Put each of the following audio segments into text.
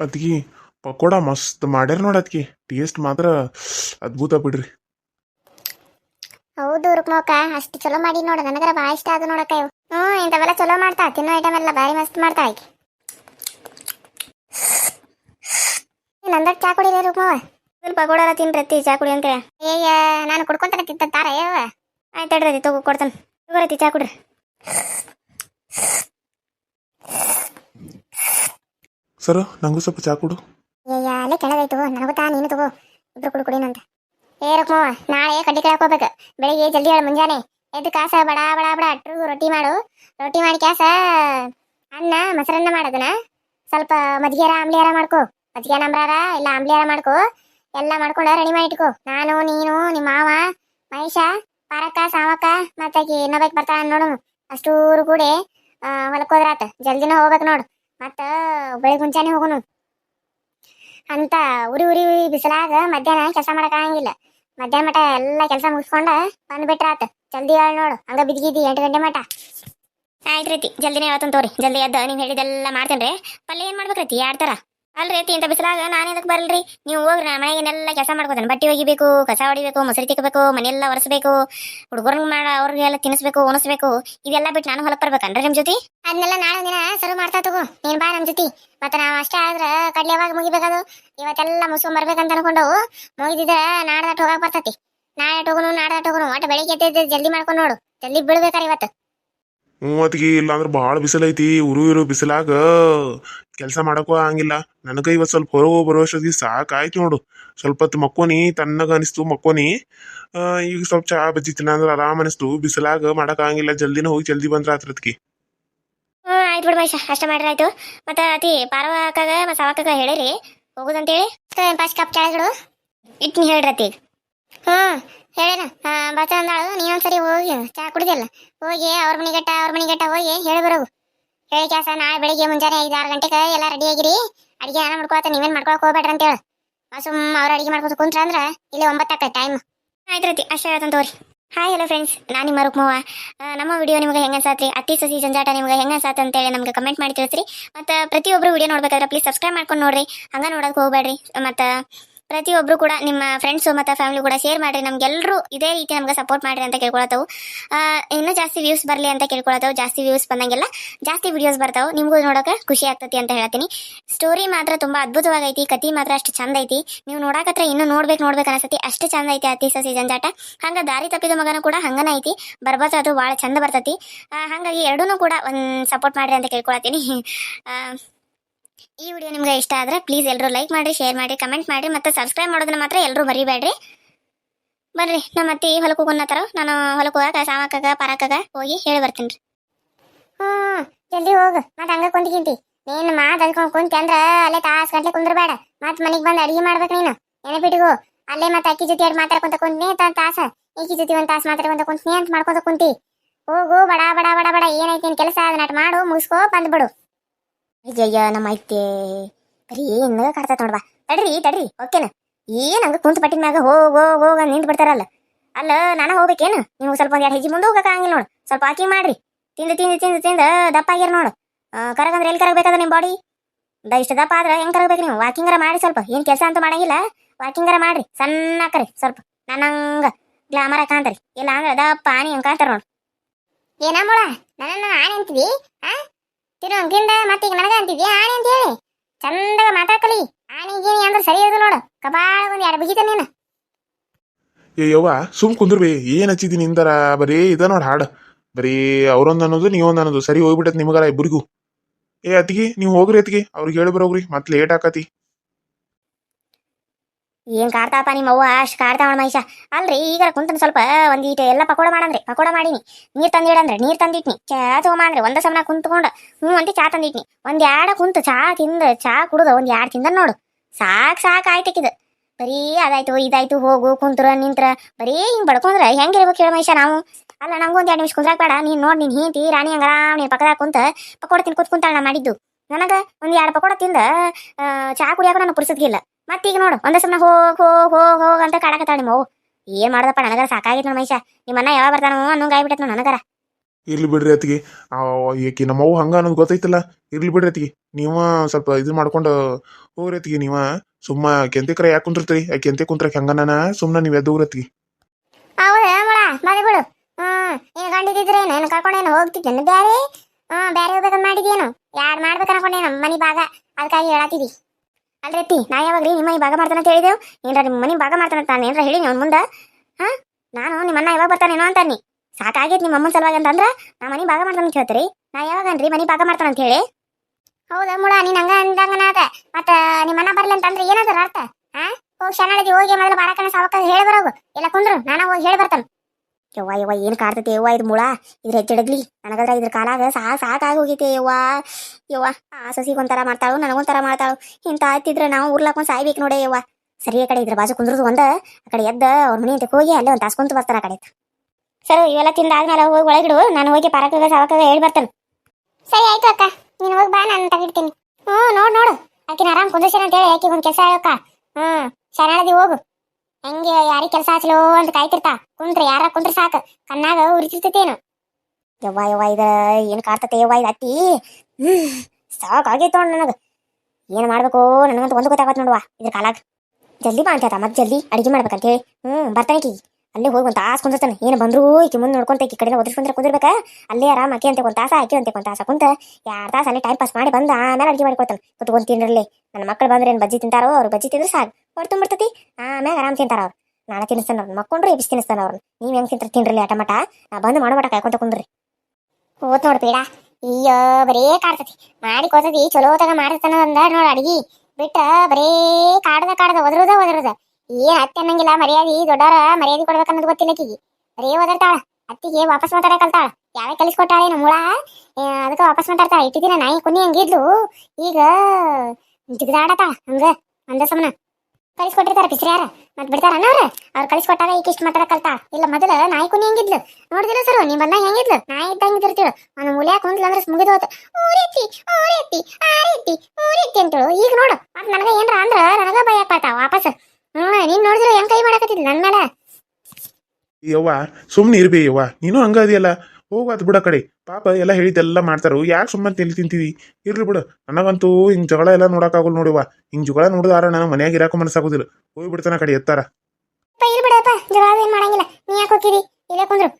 ಅದ್ಗಿ ಪಕೋಡ ಮಸ್ತ್ ಮಾಡ್ಯಾರ ನೋಡ ಅದ್ಗಿ ಟೇಸ್ಟ್ ಮಾತ್ರ ಅದ್ಭುತ ಬಿಡ್ರಿ. ಹೌದು ರುಕ್ಮೋಕ ಅಷ್ಟು ಚಲೋ ಮಾಡಿ ನೋಡ. ನನಗರ ಭಾಳ ಇಷ್ಟ ಅದು ನೋಡಕ್ಕ ಇವು. ಹ್ಞೂ ಇಂಥವೆಲ್ಲ ಚಲೋ ಮಾಡ್ತಾ ತಿನ್ನೋ ಐಟಮ್ ಎಲ್ಲ ಭಾರಿ ಮಸ್ತ್ ಮಾಡ್ತಾ ಆಕಿ. ನಂದಕ್ ಚಾ ಕುಡಿದೆ ರುಕ್ಮವ? ಸ್ವಲ್ಪ ಪಕೋಡ ಎಲ್ಲ ತಿನ್ರತಿ ಚಾ ಕುಡಿ ಅಂತೇಳಿ ಏಯ ನಾನು ಕುಡ್ಕೊಂತಾನೆ ತಿಂತ ತಾರ ಏವ ಆಯ್ತು ತಡ್ರಿ ತಗೋ ಕೊಡ್ತಾನೆ. ತಗೋರತಿ ಚಾ ಕುಡ್ರಿ. ಸರ್, ನಂಗೂ ಸ್ವಲ್ಪ ಚಾ ಕೊಡು. ಏಯ್ಯ ಅಲ್ಲೇ ಕೆಳಗಾಯ್ತು. ನನಗೂ ತಾ, ನೀನು ತಗೋ. ಇಬ್ರು ಕುಡು ಕುಡಿನಂತ ಏ ರುಕ್ಮವ ನಾಳೆ ಕಡ್ಡಿ ಹೋಗ್ಬೇಕು. ಬೆಳಿಗ್ಗೆ ಜಲ್ದಿ ಹೇಳು ಮುಂಜಾನೆ. ಎದ್ದು ಕಾಸ ಬಡ ಬಡ ಬಡ, ಅಟ್ರು ರೊಟ್ಟಿ ಮಾಡು. ರೊಟ್ಟಿ ಮಾಡಿ ಕ್ಯಾಸ, ಅನ್ನ, ಮೊಸರನ್ನ ಮಾಡೋದನ್ನ ಸ್ವಲ್ಪ ಮಜ್ಜಿಗೆರ ಆಮ್ಲಿಯಾರ ಮಾಡ್ಕೋ. ಮಜ್ಜಿಗೆ ನಂಬ್ರಾರ ಇಲ್ಲ ಆಮ್ಲಿಯಾರ ಮಾಡ್ಕೋ. ಎಲ್ಲ ಮಾಡ್ಕೊಂಡು ರೆಡಿ ಮಾಡಿ ಇಟ್ಕೋ. ನಾನು, ನೀನು ನಿಮ್ಮ ಮಾವ, ಮಹೇಶ, ಪಾರಕ್ಕ, ಸಾವಕ್ಕ, ಮತ್ತೆ ಆಕಿ ಇನ್ನೊಬ್ಬಾಕಿ ಬರ್ತಾಳ ನೋಡು. ಅಷ್ಟೂರು ಕೂಡಿ ಹೊಲಕ್ಕೆ ಹೋದ್ರಾತ. ಜಲ್ದಿನ ಹೋಗ್ಬೇಕು ನೋಡು. ಮತ್ತ ಬೆಳಿಗ್ಗೆ ಮುಂಚಾನೆ ಹೋಗೋನು. ಅಂತ ಉರಿ ಉರಿ ಉರಿ ಬಿಸಿಲಾಗ ಮಧ್ಯಾಹ್ನ ಕೆಲಸ ಮಾಡಕ್ಕಾಗಂಗಿಲ್ಲ ಮಧ್ಯಾಹ್ನ ಮಟ ಎಲ್ಲ ಕೆಲಸ ಮುಗಿಸ್ಕೊಂಡ ಆತ. ಜಲ್ದಿ ಹೇಳ ನೋಡು. ಹಂಗ ಬಿದ್ಗಿದ್ದಿ ಎಂಟು ಗಂಟೆ ಮಟ. ಆಯ್ತು ರೀತಿ ಜಲ್ದಿನೇ ಹೇಳ್ತಾನೆ ತೋರಿ. ಜಲ್ದಿ ಎದ್ದ ನೀವು ಹೇಳಿದೆಲ್ಲ ಮಾಡ್ತೇನ್ರಿ. ಪಲ್ಯ ಏನ್ ಮಾಡ್ಬೇಕ್ರತಿ ಯಾಡ್ತಾರ ಅಲ್ರಿ ಅತಿ ಇಂಥ ಬಿಸಿಲಾಗ ನಾನು ಇದಕ್ಕೆ ಬರಲ್ರಿ? ನೀವು ಹೋಗ್ರಿ, ನಾ ಮನೆಗೆಲ್ಲ ಕೆಲಸ ಮಾಡ್ಕೋತಾನೆ. ಬಟ್ಟೆ ಒಗಿಬೇಕು, ಕಸ ಹೊಡಿಬೇಕು, ಮೊಸರಿ ತಿಕ್ಕಬೇಕು ಮನೆಯೆಲ್ಲ ಒರೆಸ್ಬೇಕು ಹುಡುಗರಂಗೆ ಮಾಡ, ಅವ್ರಿಗೆಲ್ಲ ತಿನ್ನಿಸ್ಬೇಕು, ಉಣಿಸ್ಬೇಕು ಇದೆಲ್ಲ ಬಿಟ್ಟು ನಾನು ಹೊಲಕ್ಕೆ ಬರ್ಬೇಕನ್ರಿ ನಿಮ್ಮ ಜೊತೆ? ಅದನ್ನೆಲ್ಲ ನಾಳೆ ದಿನ ಸರ್ವ್ ಮಾಡ್ತಾ ತಗೋ, ನೀನು ಬಾ ನಮ್ಮ ಜೊತೆ. ಮತ್ತೆ ನಾವು ಅಷ್ಟೇ ಆದ್ರೆ ಕಡ್ಲೆ ಯಾವಾಗ ಮುಗಿಬೇಕದು? ಇವತ್ತೆಲ್ಲ ಮುಸ್ಕೊಂಡ್ ಬರ್ಬೇಕಂತ ಅನ್ಕೊಂಡು ಮುಗಿದಿದ್ರೆ ನಾಡ್ದಾಟ್ ಹೋಗಕ್ಕೆ ಬರ್ತತಿ. ನಾಳೆ ಹೋಗೋನು ನಾಡ್ದಾಟ್ ಹೋಗೋನು ಒಟ್ಟು ಬೆಳಿಗ್ಗೆ ಎದ್ದೆ ಜಲ್ದಿ ಮಾಡ್ಕೊಂಡು ನೋಡು. ಜಲ್ದಿ ಬಿಡ್ಬೇಕಾರೆ ಇವತ್ತು. ಹ್ಞೂ ಇಲ್ಲ ಅಂದ್ರೆ ಬಹಳ ಬಿಸಿಲೈತಿ, ಉರು, ಇರು ಬಿಸಿಲಾಗ ಕೆಲಸ ಮಾಡಕ್ಕೂ ಆಗಂಗಿಲ್ಲ. ನನಗೆ ಇವತ್ತು ಸ್ವಲ್ಪ ಹೊರಗೆ ಬರುವಷ್ಟೊತ್ತಿಗೆ ಸಾಕಾಯ್ತು ನೋಡು. ಸ್ವಲ್ಪ ಹೊತ್ತು ಮಕ್ಕೋನಿ ತನ್ನಗ ಅನಿಸ್ತು ಮಕ್ಕೋನಿ. ಈಗ ಸ್ವಲ್ಪ ಚಾ ಬಜ್ಜಿ ತಿನ್ನಂದ್ರೆ ಆರಾಮ್ ಅನಿಸ್ತು. ಬಿಸಿಲಾಗ ಮಾಡಕ್ಕಾಗಂಗಿಲ್ಲ ಜಲ್ದಿನ ಹೋಗಿ ಜಲ್ದಿ ಬಂದ್ರ ಆತ್ರತ್ಕಿ ಆಯ್ತು ಬಿಡು ಅಷ್ಟ ಮಾಡ್ರಿ ಆಯ್ತು. ಮತ್ತೆ ಅತಿ ಪಾರ್ವಕಾಗ, ಮತ್ತೆ ಸಾವಕಾಗ ಹೇಳಿರಿ. ಹೋಗುದಂತೇಳಿ. ಪಾಸ್ ಕಪ್ ಕೆಳಗಿಡು ಇಟ್ನಿ ಹೇಳ್ರಿ ಅತಿ ಹ್ಞೂ. ಹೇಳೇನ ಬತ್ತ ಅಂದಾಳು ನೀನೊಂದ್ಸರಿ ಹೋಗಿ ಚಾ ಕುಡಿದಿಲ್ಲ ಹೋಗಿ ಅವ್ರ ಮನಿಗಟ್ಟ ಅವ್ರ ಮನಿಗಟ್ಟ ಹೋಗಿ ಹೇಳಿ ಬರೋಗು. ಹೇಳಿ ಕ್ಯಾಸ ನಾಳೆ ಬೆಳಿಗ್ಗೆ ಮುಂಜಾನೆ ಐದು ಆರು ಗಂಟೆಗೆ ಎಲ್ಲ ರೆಡಿ ಆಗಿರಿ. ಅಡಿಗೆ ಏನ ಮಾಡ್ಕೊಳತ್ತ, ನೀವೇನು ಮಾಡ್ಕೊಳಕ್ ಹೋಗ್ಬೇಡ್ರಿ ಅಂತೇಳಿ ಸುಮ್ಮ ಅವ್ರ ಅಡಿಗೆ ಮಾಡ್ಕೊತ ಕುಂತ್ರ ಅಂದ್ರೆ ಇಲ್ಲಿ ಒಂಬತ್ತಾಕ ಟೈಮ್ ಆಯ್ತು ಅಷ್ಟೇ ಹೇಳ್ತಾನೆ ತೋರಿ ಹಾಯ್ ಹಲೋ ಫ್ರೆಂಡ್ಸ್ ನಾನು ನಿಮ್ಮ ರುಕ್ಮವ್ವ. ನಮ್ಮ ವಿಡಿಯೋ ನಿಮಗೆ ಹೆಂಗೆ ಅನ್ಸಾತ್ರಿ? ಅತಿ ಸಸಿ ಜಂಜಾಟ ನಿಮಗೆ ಹೆಂಗೆ ಅನ್ಸಾತ್ ಅಂತೇಳಿ ನಮ್ಗೆ ಕಮೆಂಟ್ ಮಾಡಿ ತಿಳಿಸ್ರಿ. ಮತ್ತು ಪ್ರತಿಯೊಬ್ಬರು ವಿಡಿಯೋ ನೋಡ್ಬೇಕಾದ್ರೆ ಪ್ಲೀಸ್ ಸಬ್ಸ್ಕ್ರೈಬ್ ಮಾಡ್ಕೊಂಡು ನೋಡ್ರಿ. ಹಂಗೆ ನೋಡೋಕೆ ಹೋಗ್ಬೇಡ್ರಿ. ಮತ್ತು ಪ್ರತಿಯೊಬ್ಬರು ಕೂಡ ನಿಮ್ಮ ಫ್ರೆಂಡ್ಸು ಮತ್ತು ಫ್ಯಾಮಿಲಿ ಕೂಡ ಶೇರ್ ಮಾಡಿರಿ. ನಮ್ಗೆಲ್ಲರೂ ಇದೇ ರೀತಿ ನಮ್ಗೆ ಸಪೋರ್ಟ್ ಮಾಡಿರಿ ಅಂತ ಕೇಳ್ಕೊಳತ್ತವು. ಇನ್ನೂ ಜಾಸ್ತಿ ವ್ಯೂಸ್ ಬರಲಿ ಅಂತ ಕೇಳ್ಕೊಳತ್ತವು. ಜಾಸ್ತಿ ವ್ಯೂಸ್ ಬಂದಂಗೆಲ್ಲ ಜಾಸ್ತಿ ವಿಡಿಯೋಸ್ ಬರ್ತಾವೆ. ನಿಮಗೂ ನೋಡೋಕೆ ಖುಷಿ ಆಗ್ತತಿ ಅಂತ ಹೇಳ್ತೀನಿ. ಸ್ಟೋರಿ ಮಾತ್ರ ತುಂಬ ಅದ್ಭುತವಾಗೈತಿ. ಕತಿ ಮಾತ್ರ ಅಷ್ಟು ಚಂದ ಐತಿ. ನೀವು ನೋಡಕತ್ರ ಇನ್ನೂ ನೋಡ್ಬೇಕು ನೋಡ್ಬೇಕು ಅನ್ಸತಿ ಅಷ್ಟು ಚಂದ ಐತಿ ಅತಿ ಸಸಿ ಜಂಜಾಟ. ಹಂಗ ದಾರಿ ತಪ್ಪಿದ ಮಗನೂ ಕೂಡ ಹಂಗನ ಐತಿ. ಬರ್ಬತ್ತ ಅದು ಭಾಳ ಚಂದ ಬರ್ತತಿ. ಹಂಗಾಗಿ ಎರಡೂ ಕೂಡ ಒಂದು ಸಪೋರ್ಟ್ ಮಾಡ್ರಿ ಅಂತ ಕೇಳ್ಕೊಳತ್ತೀನಿ. ಈ ವಿಡಿಯೋ ನಿಮ್ಗೆ ಇಷ್ಟ ಆದ್ರೆ ಪ್ಲೀಸ್ ಎಲ್ಲರೂ ಲೈಕ್ ಮಾಡಿ ಶೇರ್ ಮಾಡಿ ಕಮೆಂಟ್ ಮಾಡಿ ಮತ್ತೆ ಸಬ್ಸ್ಕ್ರೈಬ್ ಮಾಡೋದನ್ನ ಮಾತ್ರ ಎಲ್ಲರೂ ಮರಿಬೇಡ್ರಿ. ಬರ್ರಿ, ನಮ್ಮ ಅತ್ತಿ ಹೊಲಕ್ಕೆ ಹೋಗೋಣತ್ತಾರ ನಾನು ಹೊಲಕ್ಕೆ ಹೋಗಾಕ ಸಾಮಕ್ಕಾಗ ಪರಾಕಾಗ ಹೋಗಿ ಹೇಳಿ ಬರ್ತೀನಿ ರೀ. ಹ್ಞೂ ಜಲ್ದಿ ಹೋಗು, ಮತ್ತೆ ಹಂಗ ಕುಂತ್ಕಿಂತಿ. ನೀನು ಮಾತು ಅದ್ಕೊಂಡು ಕುಂತಿ ಅಂದ್ರೆ ಅಲ್ಲೇ ತಾಸು ಗಂಟೆ ಕುಂದ್ರಬೇಡ. ಮತ್ತು ಮನೆಗೆ ಬಂದು ಅಡುಗೆ ಮಾಡ್ಬೇಕು ನೀನು. ನೆನಪಿಟ್ಕೋ ಅಲ್ಲೇ ಮತ್ತೆ ಅಕ್ಕಿ ಜೊತೆ ಎರಡು ಮಾತಾಡ್ಕೊಂತ ಕುಂತ್ನಿ ಅಂತ ತಾಸ. ಈಕಿ ಜೊತೆ ಒಂದು ತಾಸು ಮಾತಾಡ್ಕೊಂತ ಕುಂತ್ನಿ ಅಂತ ಮಾಡ್ಕೊಂತ ಕುಂತಿ. ಹೋಗು, ಬಡ ಬಡ ಬಡ ಬಡ, ಏನೈತಿ ಕೆಲಸ ಅದನ್ನ ಮಾಡು, ಮುಗಿಸ್ಕೋ, ಬಂದ್ಬಿಡು. ಅಯ್ಯಯ್ಯ ನಮ್ಮ ಐತೆ ಬರೀ ಇನ್ನೂ ಕಾಡ್ತೈತೆ ನೋಡ್ಬಾ ತಡ್ರಿ ತಡ್ರಿ, ಓಕೆನ? ಏನ್ ಹಂಗ ಕುಂತ ಪಟ್ಟಿನ ಮ್ಯಾಗ ಹೋಗ್ ಹೋಗ್ ಹೋಗ್ ನಿಂತು ಬಿಡ್ತಾರಲ್ಲ. ಅಲ್ಲ, ನಾನು ಹೋಗ್ಬೇಕೇನು? ನೀವು ಸ್ವಲ್ಪ ಒಂದ್ ಎರಡು ಹೆಜ್ಜೆ ಮುಂದೆ ಹೋಗಕ್ಕೆ ಆಗಿಲ್ಲ ನೋಡು. ಸ್ವಲ್ಪ ವಾಕಿಂಗ್ ಮಾಡ್ರಿ. ತಿಂದು ತಿಂದು ತಿಂದು ತಿಂದು, ದಪ್ಪ ಆಗ್ಯಾರ ನೋಡು. ಕರಗಂದ್ರೆ ಎಲ್ಲಿ ಕರಗಬೇಕಾದ ನಿಮ್ಮ ಬಾಡಿ ದ ಇಷ್ಟ ದಪ್ಪ ಆದ್ರೆ ಹೆಂಗೆ ಕರಗಬೇಕು ನೀವು? ವಾಕಿಂಗರ ಮಾಡಿ ಸ್ವಲ್ಪ. ಏನು ಕೆಲಸ ಅಂತೂ ಮಾಡಂಗಿಲ್ಲ. ವಾಕಿಂಗರ ಮಾಡ್ರಿ. ಸಣ್ಣ ಕರಿ, ಸ್ವಲ್ಪ. ನನ್ನಂಗ ಗ್ಲಾಮರ ಕಾಂತರಿ ಇಲ್ಲ ಅಂದ್ರೆ ದಪ್ಪ ಆನಿ ಹೆಂಗೆ ಕಾಂತಾರ ನೋಡು. ಏನಮ್ಮಳ ನನ್ನ ಆನೆ ಅಂತೀವಿ ಆ? ತಿರು ತಿಂದ ಮತ್ತೆ ಈಗ ನನಗ ಅಂತಿದ್ಯಾ ಆನೆ ಅಂತ ಹೇಳಿ. ಚಂದಾಗ ಮಾತಾಡ್ಕಲಿ. ಆನೆ ಗೀನಿ ಅಂದ್ರೆ ಸರಿ ಇರೋದು ನೋಡು. ಕಬಾಳ ಒಂದು ಎರಡು ಬಿಗಿತ ಏ ಯವ್ವ, ಸುಮ್ ಕುಂದ್ರಬೇ ಏನ್ ಹಚ್ಚಿದಿ ನಿಂದರ? ಬರೀ ಇದ ನೋಡ್ ಹಾಡು. ಬರೀ ಅವ್ರೊಂದ್ ಅನ್ನೋದು ನೀವೊಂದ್ ಅನ್ನೋದು. ಸರಿ ಹೋಗ್ಬಿಟ್ಟೈತೆ ನಿಮಗಾರ ಇಬ್ಬರಿಗೂ. ಏ ಅತ್ತಿಗೆ, ನೀವು ಹೋಗ್ರಿ ಅತ್ತಿಗೆ. ಅವ್ರಿಗೆ ಹೇಳಿ ಬರೋಗ್ರಿ. ಮತ್ತೆ ಲೇಟ್ ಆಕತಿ. ಏನ್ ಕಾಡ್ತಾಪ ನಿಮ್ಮ ಅವ್ವ? ಅಷ್ಟು ಕಾಡ್ತಾವ ಮಹಿಷ ಅಲ್ರಿ ಈಗ ಕುಂತನ ಸ್ವಲ್ಪ ಒಂದೀಟ ಎಲ್ಲ ಪಕೋಡ ಮಾಡಂದ್ರಿ. ಪಕೋಡ ಮಾಡೀನಿ. ನೀರ್ ತಂದಿಡಂದ್ರೆ, ನೀರ್ ತಂದಿಟ್ನಿ. ಚಾ ತಗೊಂಬಂದ್ರಿ, ಒಂದ ಸಮನ ಕುಂತ್ಕೊಂಡು. ಹ್ಞೂ ಅಂತ ಚಾ ತಂದಿಟ್ನಿ. ಒಂದ್ ಎರಡು ಕುಂತ ಚಾ ತಿಂದ, ಚಾ ಕುಡ್ದು, ಒಂದ್ ಎರಡು ತಿಂದ ನೋಡು. ಸಾಕ್ ಸಾಕ್ ಆಯ್ತಕ್ಕಿದ ಬರೀ ಅದಾಯ್ತು, ಇದಾಯ್ತು, ಹೋಗು, ಕುಂತ್ರ, ನಿಂತ್ರ. ಬರೀ ಹಿಂಗ್ ಬಡ್ಕೊಂಡ್ರ ಹೆಂಗಿರ್ಬೇಕು ಹೇಳ ಮಹಿಷ ನಾವು. ಅಲ್ಲ, ನಂಗೂ ಒಂದ್ ಎರಡು ನಿಮಿಷ ಕುಂದ್ರಾಕ್ ಬೇಡ. ನೀನ್ ನೋಡ್, ನೀನ್ ಹಿಂತಿ, ರಾಣಿ ಹಂಗ ನೀನ್ ಪಕ್ಕದಾಗ ಕುಂತ ಪಕೋಡ ತಿನ್ ಕೂತ್ ಕುಂತಾಳ ನಾ ಮಾಡಿದ್ದು. ನನಗ ಒಂದ್ ಎರಡು ಪಕೋಡ ತಿಂದ ಚಾ ಕುಡಿಯಾಕ ನಾನು ಪುರ್ಸದ್ಗಿಲ್ಲ. ಮತ್ತೀಗ ನೋಡು ಒಂದೇ ಸುಮ್ಮನೆ ಹೋಗ್ ಹೋಗ್ ಹೋಗ್ ಹೋಗ್ ಅಂತ ಕಾಡಕತ್ತಾಳ ನಿಮ್ಮ ಏನ್ ಮಾಡದಪ್ಪ ನನಗರ ಸಾಕಾಗಿತ್ತು ನಮ್ಮ ಮನುಷ್ಯ ನಿಮ್ಮನ್ನ ಯಾವಾಗ ಬರ್ತಾನೋ ಅನ್ನೋಂಗ ಆಗ್ಬಿಟ್ಟತ್ ನನಗರ. ಇರ್ಲಿ ಬಿಡ್ರಿ ಅತ್ತಿಗೆ. ಆ, ಈಕಿ ನಮ್ಮವ್ವ ಹಂಗ ಅನ್ನೋದು ಗೊತ್ತೈತಿಲ್ಲ? ಇರ್ಲಿ ಬಿಡ್ರಿ ಅತ್ತಿಗೆ. ನೀವ ಸ್ವಲ್ಪ ಇದು ಮಾಡ್ಕೊಂಡು ಹೋಗ್ರತಿಗೆ ನೀವ. ಸುಮ್ಮ ಕೆಂತಿಕ್ರ ಯಾಕೆ ಕುಂತಿರ್ತೀರಿ? ಆ ಕೆಂತಿ ಕುಂತ್ರ ಹೆಂಗನ ಸುಮ್ಮನೆ ನೀವು ಎದ್ದು ಹೋಗ್ರತಿಗೆ ಹೌದಾ ಮಳ? ಬಾರಿ ಬಿಡು. ಹ್ಮ್ ನೀನು ಗಂಡಿದ್ರೆ ನಾನು ಕರ್ಕೊಂಡೇನು ಹೋಗ್ತಿದ್ದೇನು ಬ್ಯಾರೆ ಹ್ಮ್ ಬ್ಯಾರೆ ಹೋಗ್ಬೇಕಂತ ಮಾಡಿದ್ಯೇನು? ಯಾರು ಮಾಡ್ಬೇಕು ಅನ್ಕೊಂಡೇನು ಮನಿ ಭಾಗ. ಅದಕ್ಕಾಗಿ ಹೇಳತ್ತಿದಿ ಅಲ್ರಿ ನಾ ಯಾವಾಗ್ರಿ ನಿಮ್ಮ ಮನಿ ಭಾಗ ಮಾಡ್ತಾನೆ ಅಂತ ಹೇಳಿದೆವು ಏನ್ರ ನಿಮ್ಮ ಮನಿ ಭಾಗ ಮಾಡ್ತಾನೆ ಅಂತ ನಾನು ಏನ್ರ ಹೇಳಿ ಅವ್ನ ಮುಂದೆ? ಹಾ? ನಾನು ನಿಮ್ಮ ಅಣ್ಣ ಯಾವಾಗ ಬರ್ತಾನೇನೋ ಅಂತಾನಿ ಸಾಕಾಗೈತಿ ನಿಮ್ಮ ಅಮ್ಮನ ಸಲುವಾಗಿ ಅಂತಂದ್ರ ನಾ ಮನಿ ಭಾಗ ಮಾಡ್ತಾನೆ ಅಂತ ಹೇಳ್ತೀರಿ. ನಾ ಯಾವಾಗನ್ರಿ ಮನಿ ಭಾಗ ಮಾಡ್ತಾನೆ ಅಂತ ಹೇಳಿ? ಹೌದಾ ಮುಳ, ನೀನ್ ಹಂಗ ಅಂದಂಗನಾದ ಮತ್ತ ನಿಮ್ಮ ಅಣ್ಣ ಬರ್ಲಿ ಅಂತಂದ್ರೆ ಏನಾದ್ರ ಅರ್ಥ? ಹಾ? ಹೋಗಿ ಶಾಣಿ ಹೋಗಿ ಮೊದಲು ಬಾರಕನ ಸಾವಕ ಹೇಳಿ ಬರೋಗು. ಎಲ್ಲ ಕುಂದ್ರು, ನಾನು ಹೋಗಿ ಹೇಳಿ ಬರ್ತಾನೆ. ಯವ್ವ ಯವ್ವ, ಏನು ಕಾಡ್ತೈತಿ ಯವ್ವ ಇದು ಮುಳ? ಇದ್ರ ಹೆಚ್ಚಿಡಗ್ಲಿ ನನಗದ್ರ ಇದ್ರ ಕಾಲಾಗ ಸಾ, ಸಾಕಾಗಿ ಹೋಗೈತೆ ಯವ್ವ. ಯವ್ವ, ಆ ಸಸಿಗೆ ಒಂಥರ ಮಾಡ್ತಾಳು ನನಗೊಂಥರ ಮಾಡ್ತಾಳು. ಇಂತ ಆಯ್ತಿದ್ರೆ ನಾವು ಉರ್ಲಾಕೊಂಡ್ ಸಾಯ್ಬೇಕು ನೋಡೇ ಯವ್ವ. ಸರಿ, ಆ ಕಡೆ ಇದ್ರ ಬಾಜು ಕುಂದ್ರದು ಒಂದ, ಆ ಕಡೆ ಎದ್ದ, ಅವ್ರ ಮನೆ ಅಂತ ಹೋಗಿ ಅಲ್ಲೇ ಒಂದು ತಾಸು ಕುಂತು ಬರ್ತಾರ ಆ ಕಡೆ. ಸರ್, ಇವೆಲ್ಲ ತಿಂದಾದ್ಮೇಲೆ ಹೋಗಿ ಒಳಗಿಡು, ನಾನು ಹೋಗಿ ಪರಕಾಗ, ಸಾವಕಾಗ ಹೇಳಿ ಬರ್ತೇನೆ. ಸರಿ, ಆಯ್ತು ಅಕ್ಕ. ನೀನು ಹೋಗಿ ಬಾ, ನಾನು ತೆಗಿಡ್ತೀನಿ. ಹ್ಞೂ ನೋಡು ನೋಡು. ಆಕಿನ ಆರಾಮ್ ಅಂತ ಹೇಳಿ ಆಕಿಗೆ ಒಂದು ಕೆಲಸ ಹೇಳಕ್ಕ. ಹ್ಞೂ ಶರಣದಿ ಹೋಗು. ಹೆಂಗೆ ಯಾರಿಗೆ ಕೆಲಸ ಹಚ್ಚಲೋ ಅಂತ ಕಾಯ್ತಿರ್ತಾ? ಕುಂತ್ರೆ ಯಾರ ಕುಂತ್ರ ಸಾಕು. ಕಣ್ಣಾಗ ಉರಿತಿರ್ತೇನು ಯವ್ವ ಯವ್ವ, ಇದ ಏನು ಕಾಡ್ತತೆ ಯವ್ವ, ಇದು ಅತ್ತಿ? ಸಾಕು ಸಾಕಾಗೈತೆ ನೋಡ್ ನನಗೆ. ಏನು ಮಾಡಬೇಕು ನನಗಂತ ಒಂದು ಗೊತ್ತಾಗತ್ತೆ ನೋಡುವ ಇದ್ರ ಕಾಲಾಗ. ಜಲ್ದಿ ಬಾ ಅಂತ ಮತ್ತೆ ಜಲ್ದಿ ಅಡಿಗೆ ಮಾಡ್ಬೇಕಂತ ಹೇಳಿ. ಹ್ಮ್, ಬರ್ತಾನೆ ಕಿ ಅಲ್ಲೇ ಹೋಗಿ ಒಂದು ತಾಸು ಕುಂದಿರ್ತಾನೆ ಏನು ಬಂದ್ರು ಈಕೆ ಮುಂದೆ ನೋಡ್ಕೊಂತ ಈ ಕಡೆ ಒದರ್ಸ್ಕೊಂಡ್ರೆ ಕುಂದಿರ್ಬೇಕ? ಅಲ್ಲೇ ಆರಾಮ ಅಕ್ಕಿ ಅಂತ ಒಂದು ತಾಸ, ಆಕಿ ಅಂತ ಒಂದು ತಾಸ ಕುಂತ ಎರಡು ತಾಸ ಅಲ್ಲಿ ಟೈಮ್ ಪಾಸ್ ಮಾಡಿ ಬಂದ ಆಮೇಲೆ ಅಡುಗೆ ಮಾಡ್ಕೊತಾನೆ ಕುತ್ಕೊಂಡು ತಿನ್ರಲ್ಲಿ. ನನ್ನ ಮಕ್ಕಳು ಬಂದ್ರೆ ಏನು ಬಜ್ಜಿ ತಿಂತಾರೋ ಅವ್ರು ಬಜ್ಜಿ ತಿಂದ್ರೆ ಸಾಕು. ಹೊಟ್ಟೆ ತುಂಬಿಡ್ತತಿ. ಆಮ್ಯಾಗ ಆರಾಮ್ ತಿಂತಾರ ಅವ್ರು. ನಾಳೆ ತಿನ್ನಿಸ್ತಾನ ಅವ್ರು ಮಕ್ಕೊಂಡ್ರು ಎಬ್ಬಿಸಿ ತಿನ್ನಿಸ್ತಾನ ಅವ್ರು ನೀವ್ ಹೆಂಗ್ ತಿಂತಾರ? ತಿನ್ರಿ ಆಟ ಮಟ. ನಾ ಬಂದು ಮಾಡೋ ಮಟ ಕಾಯ್ಕೊಂತ ಕುಂದ್ರಿ ಓದ್ ನೋಡ್ ಅಯ್ಯೋ, ಬರೇ ಕಾಡ್ತತಿ. ಮಾಡಿ ಕೊಡ್ತತಿ ಚಲೋ ತಗ ಮಾಡ್ತಾನ ಅಂದ ನೋಡ್ ಅಡಿಗೆ. ಬಿಟ್ಟ ಬರೇ ಕಾಡದ ಕಾಡದ, ಒದರುದ ಒದರುದ. ಏನ್ ಅತ್ತೆ ಅನ್ನಂಗಿಲ್ಲ, ಮರ್ಯಾದಿ, ದೊಡ್ಡವರ ಮರ್ಯಾದಿ ಕೊಡ್ಬೇಕನ್ನೋದು ಗೊತ್ತಿಲ್ಲ ಆಕಿಗೆ ಬರೇ ಒದರ್ತಾಳ. ಅತ್ತಿಗೆ ವಾಪಸ್ ಮಾತಾಡಕ್ ಕಲ್ತಾಳ ಯಾವ ಕಲಿಸ್ಕೊಟ್ಟಾಳೇನು ಮುಳ? ಅದಕ್ಕೆ ವಾಪಸ್ ಮಾತಾಡ್ತಾಳ. ಇಟ್ಟಿದ್ದೀನ ನಾಯಿ ಕುನಿ ಹಂಗಿದ್ಲು ಈಗ ಜಿಗದಾಡತಾಳ ಹಂಗ, ಅಂದ ಸಮನ. ಕಲಿಸ್ಕೊಟ್ಟಿರ್ತಾರ ಪಿಸ್ರ್ಯಾರ ಮತ್ ಬಿಡ್ತಾರ ಅವ್ರ ಅವ್ರು ಕಳಿಸ್ಕೊಟ್ಟಾಗ ಈಗ ಇಷ್ಟ ಮಾತಾಡ ಕಲ್ತ. ಇಲ್ಲ ಮೊದಲ ನಾಯಿ ಕುನಿ ಹೆಂಗಿದ್ಲು? ನೋಡಿದಿಲ್ಲ ಸರ್ ನೀ ಬಂದಾಗ ಹೆಂಗಿದ್ಲು? ನಾಯಿ ಇದ್ದಂಗ ಇರ್ತೀಳು ಅವ್ನ ಮೂಲ್ಯಾಕ ಕುಂದ್ಲ ಅಂದ್ರೆ ಮುಗಿದು ಹೋತ. ಊರೆತ್ತಿ ಊರೆತ್ತಿ, ಆರೆತ್ತಿ, ಊರೆತ್ತಿ ಅಂತೇಳು. ಈಗ ನೋಡು. ಮತ್ ನನಗ ಏನ್ರ ಅಂದ್ರ ನನಗ ಭಯ ಪಾತ ವಾಪಸ್. ಹ್ಮ್, ನೀನ್ ನೋಡಿದ್ರೆ ಹೆಂಗ್ ಕೈ ಮಾಡಕತ್ತಿದ್ಲು ನನ್ ಮೇಲೆ ಯವ್ವ ಸುಮ್ಮನೆ ಇರ್ಬೇ ಯವ್ವ. ನೀನು ಹಂಗ ಹೋಗಾತ್ ಬಿಡ ಕಡೆ. ಪಾಪ ಎಲ್ಲ ಹೇಳಿದ್ದೆಲ್ಲ ಮಾಡ್ತಾರು. ಯಾಕೆ ಸುಮ್ಮನೆ ತಿಳಿ ತಿಂತೀವಿ? ಇರ್ಲಿ ಬಿಡು. ನನಗಂತೂ ಹಿಂಗ್ ಜಗಳ ಎಲ್ಲ ನೋಡಕ್ಕಾಗಲ್ಲ ನೋಡಿವ ಹಿಂಗ್ ಜಗಳ ನೋಡಿದಾರ ನಾನು ಮನ್ಯಾಗ ಇರಾಕ ಮನಸ್ಸಾಗೋದಿಲ್ಲ ಹೋಗಿ ಬಿಡ್ತಾನ ಕಡೆ ಎತ್ತಾರ. ಇರ್ ಬಿಡಪ್ಪ ಜಗಳ ಏನ್ ಮಾಡಂಗಿಲ್ಲ. ನೀ ಯಾಕೆ ಹೋಗಿದಿ ಇಲ್ಲೇ ಕುಂದ್ರು.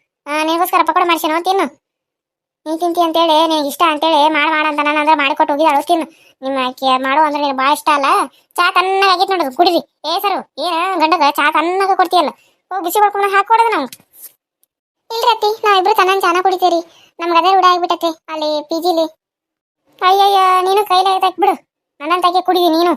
ನಿನಗೋಸ್ಕರ ಪಕೋಡ ಮಾಡ್ಸೇನೋ ತಿನ್ನು. ನೀ ತಿಂತಿ ಅಂತೇಳಿ, ನಿನಗೆ ಇಷ್ಟ ಅಂತೇಳಿ ಮಾಡಿ ಮಾಡ ಅಂತ ನಾನು ಅಂದ್ರೆ ಮಾಡಿಕೊಟ್ಟು ಹೋಗಿದ್ದಾಳು ತಿನ್ನು. ನಿಮ್ಮ ಮಾಡು ಅಂದ್ರೆ ನಿನಗೆ ಭಾಳ ಇಷ್ಟ ಅಲ್ಲ? ಚಾ ಆಗೈತೆ ನೋಡೋದು ಕುಡಿರಿ. ಏ ಸರು, ಏನ ಗಂಡಗ? ಚಾ ತಣ್ಣಗೆ ಕೊಡ್ತೀಯಲ್ಲ. ಹೋಗಿ ಬಿಸಿ ಮಾಡ್ಕೊಂಡು ಹಾಕೊಡೋದು ನಾವು. ಇಲ್ರಿ ಅತ್ತಿ, ನಾವಿಬ್ರು ತನ್ನ ಚಾನ ಕುಡಿತೀರಿ ನಮ್ಗೆ ಅದೇ ರೂಢ ಆಗ್ಬಿಟ್ಟೈತಿ ಅಲ್ಲಿ ಪಿ ಜಿಲಿ ಅಯ್ಯಯ್ಯ, ನೀನು ಕೈಲಾಗ ಬಿಡು. ನನ್ನಂತಾಗೆ ಕುಡಿದಿ ನೀನು.